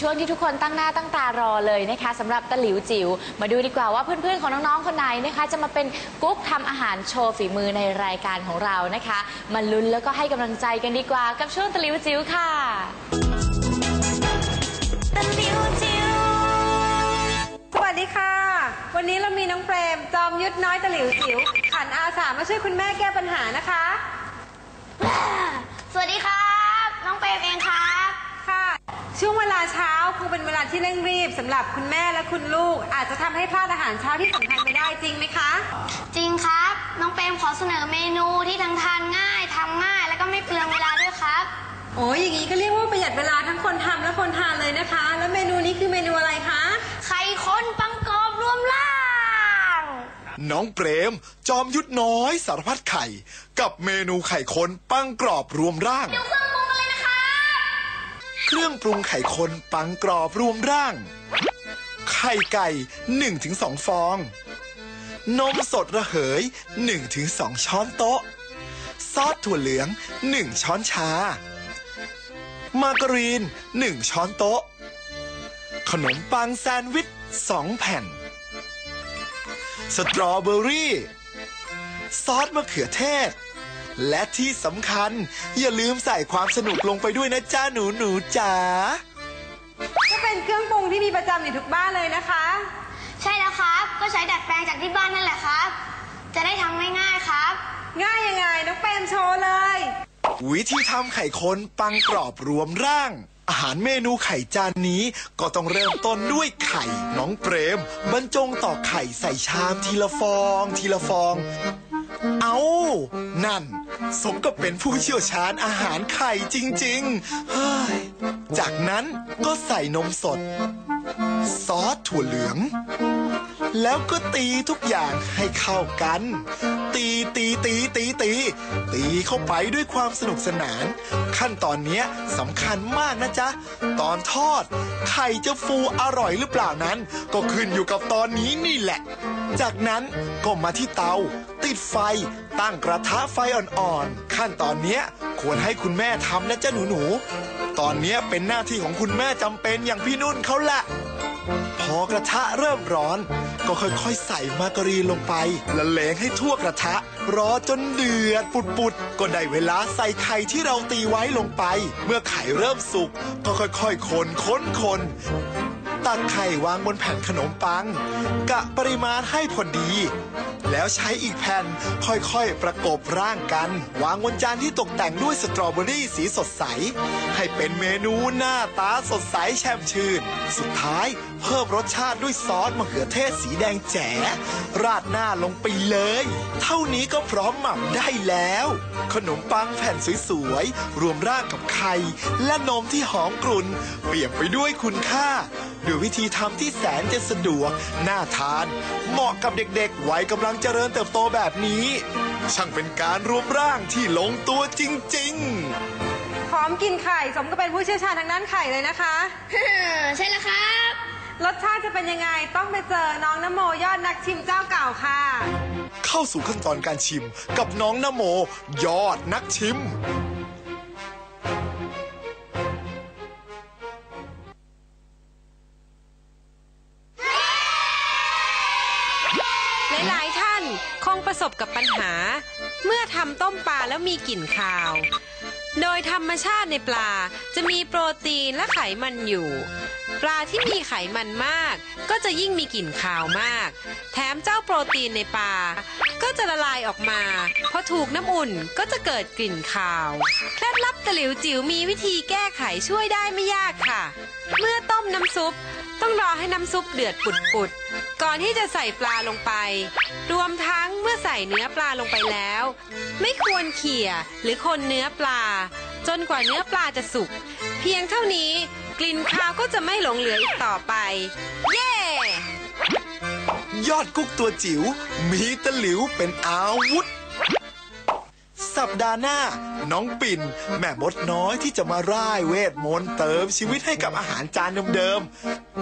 ช่วงที่ทุกคนตั้งหน้าตั้งตารอเลยนะคะสำหรับตะหลิวจิ๋วมาดูดีกว่าว่าเพื่อนๆของน้องๆคนไหนนะคะ จะมาเป็นกุ๊กทำอาหารโชว์ฝีมือในรายการของเรานะคะมาลุ้นแล้วก็ให้กำลังใจกันดีกว่า กับช่วงตะหลิวจิ๋วค่ะตะหลิวจิ๋วสวัสดีค่ะ วันนี้เรามีน้องเปรมจอมยุทธน้อยตะหลิวจิ๋วขันอาสามาช่วยคุณแม่แก้ปัญหานะคะ สวัสดีครับ น้องเปรมเองครับค่ะ ช่วงเวลาเช้าคงเป็นเวลาที่เร่งรีบสำหรับคุณแม่และคุณลูก อาจจะทำให้พลาดอาหารเช้าที่สำคัญไปได้จริงไหมคะ จริงครับ น้องเปรมขอเสนอเมนูที่ทั้งทานง่ายทำง่าย แล้วก็ไม่เปลืองเวลาด้วยครับ โอ้ยอย่างนี้ก็เรียกว่าประหยัดเวลาทั้งคนทำและคนทานเลยนะคะ แล้วเมนูนี้คือเมนูอะไรคะ ไข่ข้นปังกรอบรวมล่าง น้องเปรม จอมยุทธน้อยสารพัดไข่ กับเมนูไข่คนปังกรอบรวมร่าง เรื่องปรุงไข่คนปังกรอบรวมร่าง ไข่ไก่ 1-2 ฟอง นมสดระเหย 1-2 ช้อนโต๊ะ ซอสถั่วเหลือง 1 ช้อนชา มาการีน 1 ช้อนโต๊ะ ขนมปังแซนด์วิช 2 แผ่น สตรอเบอรี่ ซอสมะเขือเทศ และที่สำคัญ อย่าลืมใส่ความสนุกลงไปด้วยนะจ้าหนูหนูๆจ๋าก็เป็นเครื่องปรุงที่มีประจำอยู่ทุกบ้านเลยนะคะ ใช่แล้วครับ ก็ใช้ดัดแปลงจากที่บ้านนั่นแหละครับ จะได้ทำง่ายๆครับ ง่ายยังไงน้องเปรมโชว์เลย วิธีทำไข่คนปังกรอบรวมร่าง อาหารเมนูไข่จานนี้ก็ต้องเริ่มต้นด้วยไข่ น้องเปรม บรรจงตอกไข่ใส่ชามทีละฟอง ทีละฟอง เอานั่น สมกับเป็นผู้เชี่ยวชาญอาหารไข่จริงๆเฮ้ยจากนั้นก็ใส่นมสด ซอสถั่วเหลือง แล้วก็ตีทุกอย่างให้เข้ากัน ตีตีตีตีตีตีเข้าไปด้วยความสนุกสนาน ขั้นตอนเนี้ยสำคัญมากนะจ๊ะ ตอนทอด ไข่จะฟูอร่อยหรือเปล่านั้น ก็ขึ้นอยู่กับตอนนี้นี่แหละ จากนั้นก็มาที่เตา ติดไฟ ตั้งกระทะไฟอ่อนๆ ขั้นตอนเนี้ยควรให้คุณแม่ทำนะจ๊ะหนูๆ ตอนเนี้ยเป็นหน้าที่ของคุณแม่จำเป็นอย่างพี่นุ่นเขาละ พอกระทะเริ่มร้อน ก็ค่อยๆ ใส่มาการีนลงไปละเลงให้ทั่วกระทะ รอจนเดือดปุดๆ ก็ได้เวลาใส่ไข่ที่เราตีไว้ลงไป เมื่อไข่เริ่มสุก ก็ค่อยๆ คนคนคนตักไข่วางบนแผ่นขนมปัง กะปริมาณให้พอดี แล้วใช้อีกแผ่นค่อยๆ ประกบร่างกัน วางบนจานที่ตกแต่งด้วยสตรอเบอรี่สีสดใส ให้เป็นเมนูหน้าตาสดใสแช่มชื่น สุดท้ายเพิ่มรสชาติด้วยซอสมะเขือเทศสีแดงแจ๋ ราดหน้าลงไปเลย เท่านี้ก็พร้อมหม่ำได้แล้ว ขนมปังแผ่นสวยๆ รวมร่างกับไข่และนมที่หอมกรุ่น เปี่ยมไปด้วยคุณค่า ด้วยวิธีทำที่แสนจะสะดวก น่าทาน เหมาะกับเด็กๆ วัยกำลังเจริญเติบโตแบบนี้ ช่างเป็นการรวมร่างที่ลงตัวจริงๆพร้อมกินไข่ สมกับเป็นผู้เชี่ยวชาญทางด้านไข่เลยนะคะ ใช่แล้วครับ รสชาติจะเป็นยังไงต้องไปเจอน้องนโมยอดนักชิมเจ้าเก่าค่ะเข้าสู่ขั้นตอนการชิมกับน้องนโม ยอดนักชิม ลายท่านคงประสบกับปัญหา เมื่อทำต้มปลาแล้วมีกลิ่นคาว โดยธรรมชาติในปลาจะมีโปรตีนและไขมันอยู่ ปลาที่มีไขมันมาก ก็จะยิ่งมีกลิ่นคาวมาก แถมเจ้าโปรตีนในปลาก็จะละลายออกมาพอถูกน้ำอุ่นก็จะเกิดกลิ่นคาวเคล็ดลับตะหลิวจิ๋วมีวิธีแก้ไขช่วยได้ไม่ยากค่ะ เมื่อต้มน้ำซุป ต้องรอให้น้ำซุปเดือดปุดๆ ก่อนที่จะใส่ปลาลงไป รวมทั้งเมื่อใส่เนื้อปลาลงไปแล้ว ไม่ควรเขี่ยหรือคนเนื้อปลา จนกว่าเนื้อปลาจะสุก เพียงเท่านี้กลิ่นคาวก็จะไม่หลงเหลืออีกต่อไป เย้ยอดกุ๊กตัวจิ๋วมีตะหลิวเป็นอาวุธ สัปดาห์หน้า น้องปิ่น แม่มดน้อยที่จะมาร่ายเวทมนต์เติมชีวิตให้กับอาหารจานเดิม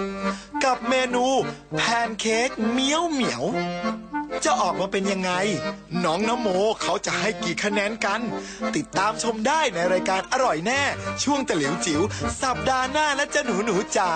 ๆ กับเมนู แพนเค้กเมียวเหมียว จะออกมาเป็นยังไง น้องนโมเขาจะให้กี่คะแนนกัน ติดตามชมได้ในรายการอร่อยแน่ ช่วงตะหลิวจิ๋วสัปดาห์หน้านะจ๊ะหนูหนูจ๋า